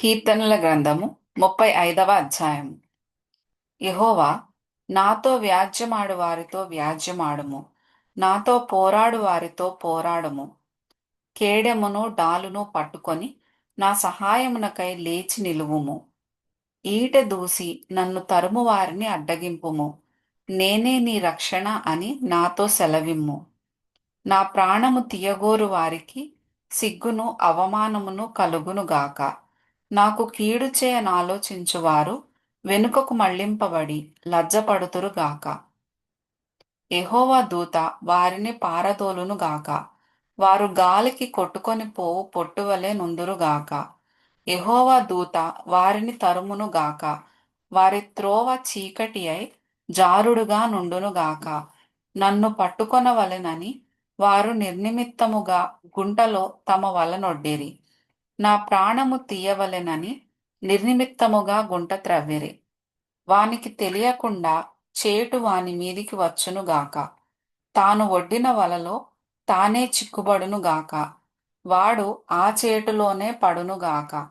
కీర్తనల గ్రంథము ముప్పై ఐదవ అధ్యాయము. యహోవా నాతో వ్యాజ్యమాడు వారితో వ్యాజ్యమాడుము. నాతో పోరాడు వారితో పోరాడుము. కేడెమును డాలును పట్టుకొని నా సహాయమునకై లేచి నిలువుము. ఈట దూసి నన్ను తరుము వారిని అడ్డగింపుము. నేనే నీ రక్షణ అని నాతో సెలవిమ్ము. నా ప్రాణము తీయగోరు వారికి సిగ్గును అవమానమును కలుగునుగాక నాకు కీడు చేయనాలోచించువారు వెనుకకు మళ్ళింపబడి లజ్జపడుతురుగాక ఎహోవా దూత వారిని పారదోలునుగాక వారు గాలికి కొట్టుకొని పోవు పొట్టువలే నుందురుగాక ఎహోవా దూత వారిని తరుమునుగాక వారి త్రోవ చీకటి అయి జారుడుగా నుండునుగాక నన్ను పట్టుకొనవలెనని వారు నిర్నిమిత్తముగా గుంటలో తమ వలనొడ్డిరి. నా ప్రాణము తీయవలెనని నిర్నిమిత్తముగా గుంట త్రవ్విరి. వానికి తెలియకుండా చేటు వాని మీదికి వచ్చునుగాక తాను ఒడ్డిన వలలో తానే చిక్కుబడునుగాక వాడు ఆ చేటులోనే పడునుగాక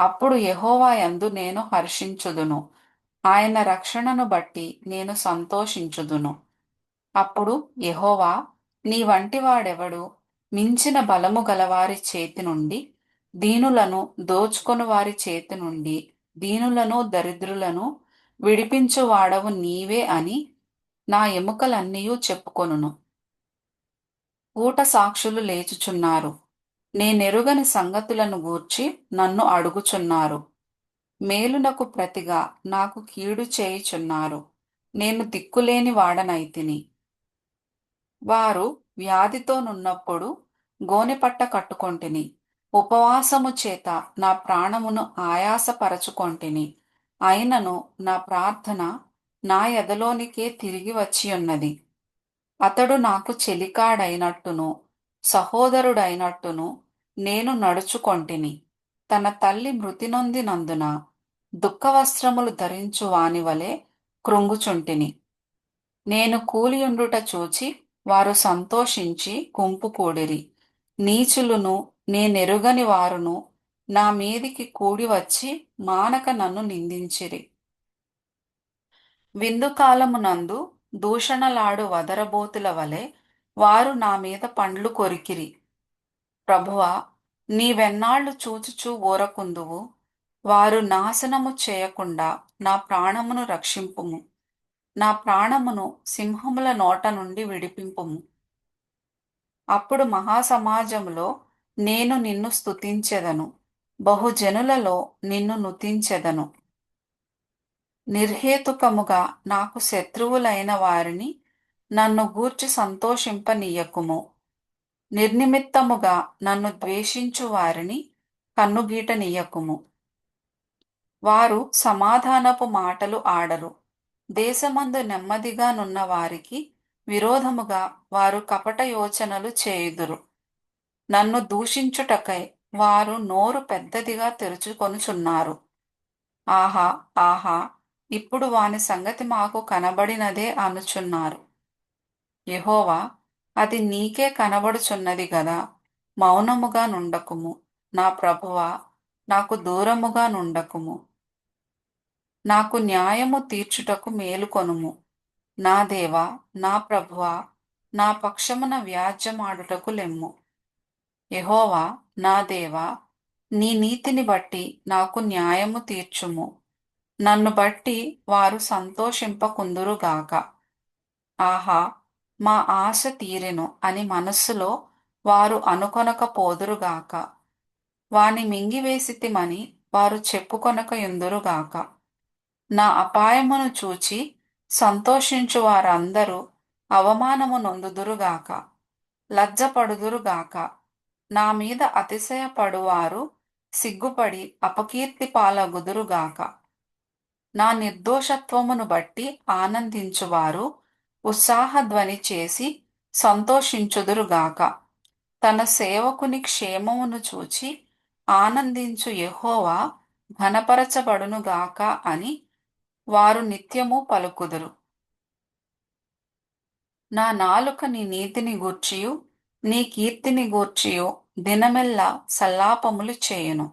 అప్పుడు యహోవా యందు నేను హర్షించుదును. ఆయన రక్షణను బట్టి నేను సంతోషించుదును. అప్పుడు యహోవా నీ వంటి వాడెవడు మించిన బలము గలవారి చేతి నుండి దీనులను దోచుకొని వారి చేతి నుండి దీనులను దరిద్రులను విడిపించువాడవు నీవే అని నా ఎముకలన్నీ చెప్పుకొనును. ఊట సాక్షులు లేచుచున్నారు. నేనెరుగని సంగతులను గూర్చి నన్ను అడుగుచున్నారు. మేలునకు ప్రతిగా నాకు కీడు చేయుచున్నారు. నేను దిక్కులేని వాడనైతిని. వారు వ్యాధితోనున్నప్పుడు గోనెపట్ట కట్టుకొంటిని. ఉపవాసము చేత నా ప్రాణమును ఆయాసపరచుకొంటిని. అయినను నా ప్రార్థన నా ఎదలోనికే తిరిగి వచ్చియున్నది. అతడు నాకు చెలికాడైనట్టును సహోదరుడైనట్టును నేను నడుచుకొంటిని. తన తల్లి మృతి నొందినందున దుఃఖవస్త్రములు ధరించు వానివలే కృంగుచుంటిని. నేను కూలియుండుట చూచి వారు సంతోషించి కుంపుకూడిరి నీచులను నీచులును నేనెరుగని వారును నా మీదికి కూడి వచ్చి మానక నన్ను నిందించిరి. విందుకాలమునందు దూషణలాడు వదరబోతుల వలె వారు నా మీద పండ్లు కొరికిరి. ప్రభువా నీవెన్నాళ్ళు చూచుచూ ఊరకుందువు వారు నాశనము చేయకుండా నా ప్రాణమును రక్షింపుము. నా ప్రాణమును సింహముల నోట నుండి విడిపింపుము. అప్పుడు మహాసమాజములో నేను నిన్ను స్తుతించెదను. బహుజనులలో నిన్ను నుతించెదను. నిర్హేతుకముగా నాకు శత్రువులైన వారిని నన్ను గూర్చి సంతోషింపనీయకుము. నిర్నిమిత్తముగా నన్ను ద్వేషించు వారిని కన్నుగీటనీయకుము. వారు సమాధానపు మాటలు ఆడరు. దేశమందు నెమ్మదిగా నున్న వారికి విరోధముగా వారు కపట యోచనలు చేయుదురు. నన్ను దూషించుటకై వారు నోరు పెద్దదిగా తెరుచుకొనుచున్నారు. ఆహా ఆహా ఇప్పుడు వాని సంగతి మాకు కనబడినదే అనుచున్నారు. యహోవా అది నీకే కనబడుచున్నది గదా మౌనముగా నుండకుము. నా ప్రభువా నాకు దూరముగా నుండకుము. నాకు న్యాయము తీర్చుటకు మేలుకొనుము నా దేవా నా ప్రభువా నా పక్షమున వ్యాజ్యమాడుటకు లెమ్ము. యహోవా నా దేవా నీ నీతిని బట్టి నాకు న్యాయము తీర్చుము. నన్ను బట్టి వారు సంతోషింపకుందురుగాక ఆహా మా ఆశ తీరెను అని మనస్సులో వారు అనుకొనకపోదురుగాక వాని మింగివేసితిమని వారు చెప్పుకొనక ఎందురుగాక నా అపాయమును చూచి సంతోషించు వారందరూ అవమానము నొందుదురుగాక లజ్జపడుదురుగాక. నా మీద అతిశయపడువారు సిగ్గుపడి అపకీర్తి పాలగుదురుగాక. నా నిర్దోషత్వమును బట్టి ఆనందించువారు ఉత్సాహధ్వని చేసి సంతోషించుదురుగాక. తన సేవకుని క్షేమమును చూచి ఆనందించు యహోవా ఘనపరచబడునుగాక అని వారు నిత్యము పలుకుదురు. నా నాలుక నీ నీతిని గూర్చియు నీ కీర్తిని గూర్చియు దినమెల్లా సల్లాపములు చేయును.